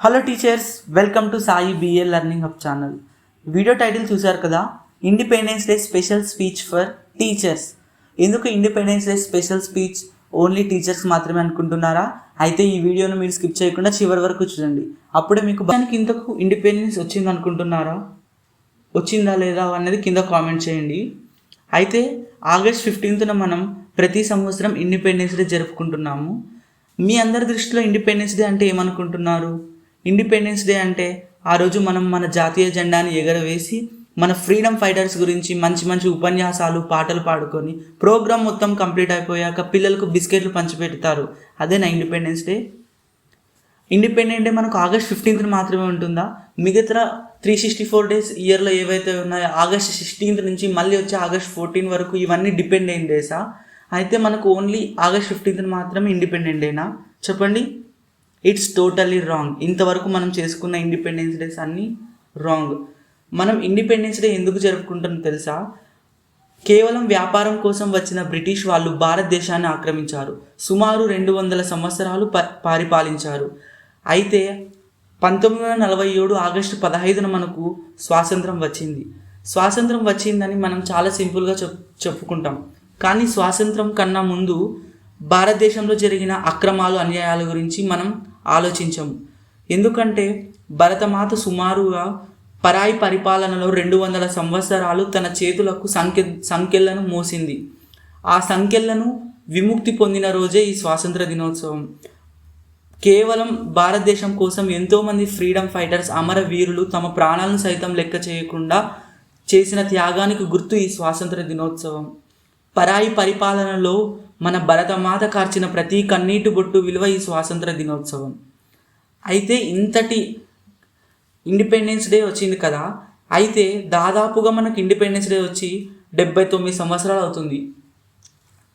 Hello teachers welcome to Sai BA learning hub channel video title చూశారు కదా? Independence day special speech for teachers ఎందుకు independence day special speech only teachers మాత్రమే అనుకుంటున్నారా? అయితే ఈ వీడియోను మీరు స్కిప్ చేయకుండా చివరి వరకు చూడండి. అప్పుడే మీకు దానికి ఇంతకు ఇండిపెండెన్స్ వచ్చింది అనుకుంటున్నారా? వచ్చిందా లేదా అనేది కింద కామెంట్ చేయండి. అయితే ఆగస్ట్ ఫిఫ్టీన్త్న మనం ప్రతి సంవత్సరం ఇండిపెండెన్స్ డే జరుపుకుంటున్నాము. మీ అందరి దృష్టిలో ఇండిపెండెన్స్ డే అంటే ఏమనుకుంటున్నారు? ఇండిపెండెన్స్ డే అంటే ఆ రోజు మనం మన జాతీయ జెండాని ఎగరవేసి మన ఫ్రీడమ్ ఫైటర్స్ గురించి మంచి మంచి ఉపన్యాసాలు పాటలు పాడుకొని ప్రోగ్రామ్ మొత్తం కంప్లీట్ అయిపోయాక పిల్లలకు బిస్కెట్లు పంచిపెడతారు. అదే నా ఇండిపెండెన్స్ డే ఇండిపెండెంట్ డే మనకు ఆగస్ట్ ఫిఫ్టీన్త్ మాత్రమే ఉంటుందా? మిగతా త్రీ సిక్స్టీ ఫోర్ డేస్ ఇయర్లో ఏవైతే ఉన్నాయో ఆగస్ట్ సిక్స్టీన్త్ నుంచి మళ్ళీ వచ్చే ఆగస్ట్ ఫోర్టీన్ వరకు ఇవన్నీ డిపెండెంట్ డేసా అయితే మనకు ఓన్లీ ఆగస్ట్ ఫిఫ్టీన్త్ మాత్రమే ఇండిపెండెంట్ డేనా చెప్పండి. ఇట్స్ టోటల్లీ రాంగ్ ఇంతవరకు మనం చేసుకున్న ఇండిపెండెన్స్ డేస్ అన్నీ రాంగ్ మనం ఇండిపెండెన్స్ డే ఎందుకు జరుపుకుంటాం తెలుసా? కేవలం వ్యాపారం కోసం వచ్చిన బ్రిటిష్ వాళ్ళు భారతదేశాన్ని ఆక్రమించారు. సుమారు రెండు వందల సంవత్సరాలు ప పరిపాలించారు. అయితే పంతొమ్మిది వందల నలభై ఏడు ఆగస్టు పదహైదున మనకు స్వాతంత్రం వచ్చింది. స్వాతంత్రం వచ్చిందని మనం చాలా సింపుల్గా చెప్ చెప్పుకుంటాం. కానీ స్వాతంత్రం కన్నా ముందు భారతదేశంలో జరిగిన అక్రమాలు అన్యాయాల గురించి మనం ఆలోచించము. ఎందుకంటే భరతమాత సుమారుగా పరాయి పరిపాలనలో రెండు వందల సంవత్సరాలు తన చేతులకు సంఖ్య సంఖ్యలను మోసింది. ఆ సంఖ్యలను విముక్తి పొందిన రోజే ఈ స్వాతంత్ర దినోత్సవం. కేవలం భారతదేశం కోసం ఎంతోమంది ఫ్రీడమ్ ఫైటర్స్ అమరవీరులు తమ ప్రాణాలను సైతం లెక్క చేయకుండా చేసిన త్యాగానికి గుర్తు ఈ స్వాతంత్ర దినోత్సవం. పరాయి పరిపాలనలో మన భరతమాత కార్చిన ప్రతి కన్నీటి బొట్టు విలువ ఈ స్వాతంత్ర దినోత్సవం. అయితే ఇంతటి ఇండిపెండెన్స్ డే వచ్చింది కదా అయితే దాదాపుగా మనకు ఇండిపెండెన్స్ డే వచ్చి డెబ్బై తొమ్మిది సంవత్సరాలు అవుతుంది.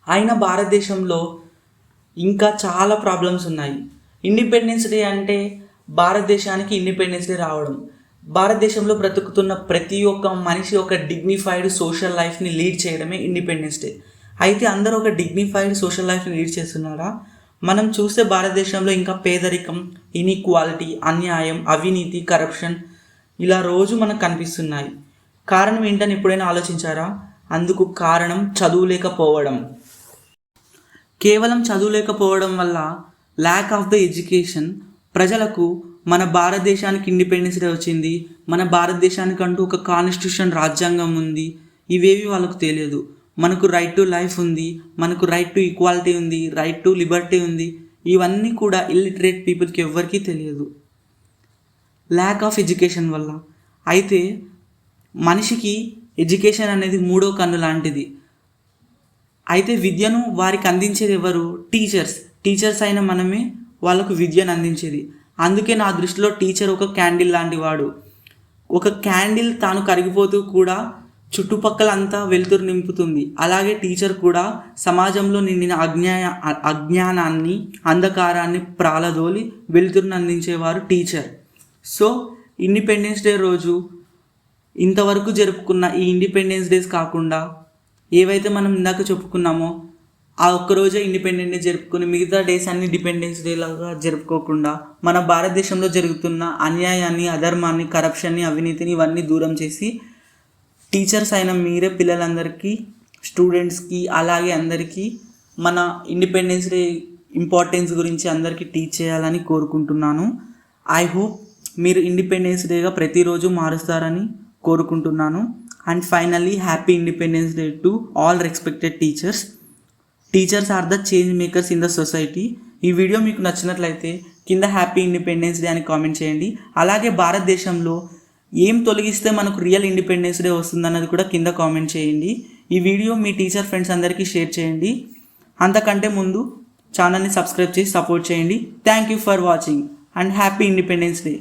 అయినా భారతదేశంలో ఇంకా చాలా ప్రాబ్లమ్స్ ఉన్నాయి. ఇండిపెండెన్స్ డే అంటే భారతదేశానికి ఇండిపెండెన్స్ డే రావడం. భారతదేశంలో బ్రతుకుతున్న ప్రతి ఒక్క మనిషి ఒక డిగ్నిఫైడ్ సోషల్ లైఫ్ని లీడ్ చేయడమే ఇండిపెండెన్స్ డే అయితే అందరూ ఒక డిగ్నిఫైడ్ సోషల్ లైఫ్ని లీడ్ చేస్తున్నారా? మనం చూస్తే భారతదేశంలో ఇంకా పేదరికం ఇన్ఈక్వాలిటీ అన్యాయం అవినీతి కరప్షన్ ఇలా రోజు మనకు కనిపిస్తున్నాయి. కారణం ఏంటని ఎప్పుడైనా ఆలోచించారా? అందుకు కారణం చదువు లేకపోవడం కేవలం చదువు లేకపోవడం వల్ల ల్యాక్ ఆఫ్ ద ఎడ్యుకేషన్ ప్రజలకు మన భారతదేశానికి ఇండిపెండెన్స్ డే వచ్చింది. మన భారతదేశానికి అంటూ ఒక కాన్స్టిట్యూషన్ రాజ్యాంగం ఉంది. ఇవేవి వాళ్ళకు తెలియదు. మనకు రైట్ టు లైఫ్ ఉంది మనకు రైట్ టు ఈక్వాలిటీ ఉంది రైట్ టు లిబర్టీ ఉంది. ఇవన్నీ కూడా ఇల్లిటరేట్ పీపుల్కి ఎవ్వరికీ తెలియదు. ల్యాక్ ఆఫ్ ఎడ్యుకేషన్ వల్ల. అయితే మనిషికి ఎడ్యుకేషన్ అనేది మూడో కన్ను లాంటిది. అయితే విద్యను వారికి అందించేది ఎవరు? టీచర్స్ టీచర్స్ అయిన మనమే వాళ్ళకు విద్యను అందించేది. అందుకే నా దృష్టిలో టీచర్ ఒక క్యాండిల్ లాంటి వాడు. ఒక క్యాండిల్ తాను కరిగిపోతూ కూడా చుట్టుపక్కల అంతా వెలుతురు నింపుతుంది. అలాగే టీచర్ కూడా సమాజంలో నిండిన అజ్ఞాయ అజ్ఞానాన్ని అంధకారాన్ని ప్రాలదోలి వెలుతురుని అందించేవారు టీచర్. సో ఇండిపెండెన్స్ డే రోజు ఇంతవరకు జరుపుకున్న ఈ ఇండిపెండెన్స్ డేస్ కాకుండా ఏవైతే మనం ఇందాక చెప్పుకున్నామో ఆ ఒక్కరోజే ఇండిపెండెంట్ డే జరుపుకుని మిగతా డేస్ అన్ని డిపెండెన్స్ డే లాగా జరుపుకోకుండా మన భారతదేశంలో జరుగుతున్న అన్యాయాన్ని అధర్మాన్ని కరప్షన్ని అవినీతిని ఇవన్నీ దూరం చేసి టీచర్స్ అయిన మీరే పిల్లలందరికీ స్టూడెంట్స్కి అలాగే అందరికీ మన ఇండిపెండెన్స్ డే ఇంపార్టెన్స్ గురించి అందరికీ టీచ్ చేయాలని కోరుకుంటున్నాను. ఐ హోప్ మీరు ఇండిపెండెన్స్ డేగా ప్రతిరోజు మారుస్తారని కోరుకుంటున్నాను. And finally happy independence day to all respected teachers teachers are the change makers in the society ఈ వీడియో మీకు నచ్చినట్లయితే కింద హ్యాపీ ఇండిపెండెన్స్ డే అని కామెంట్ చేయండి. అలాగే భారతదేశంలో ఏం తొలగిస్తే మనకు రియల్ ఇండిపెండెన్స్ డే వస్తుంది అన్నది కూడా కింద కామెంట్ చేయండి. ఈ వీడియో మీ టీచర్ ఫ్రెండ్స్ అందరికీ షేర్ చేయండి. అంతకంటే ముందు ఛానల్ని సబ్స్క్రైబ్ చేసి సపోర్ట్ చేయండి. Thank you for watching and happy independence day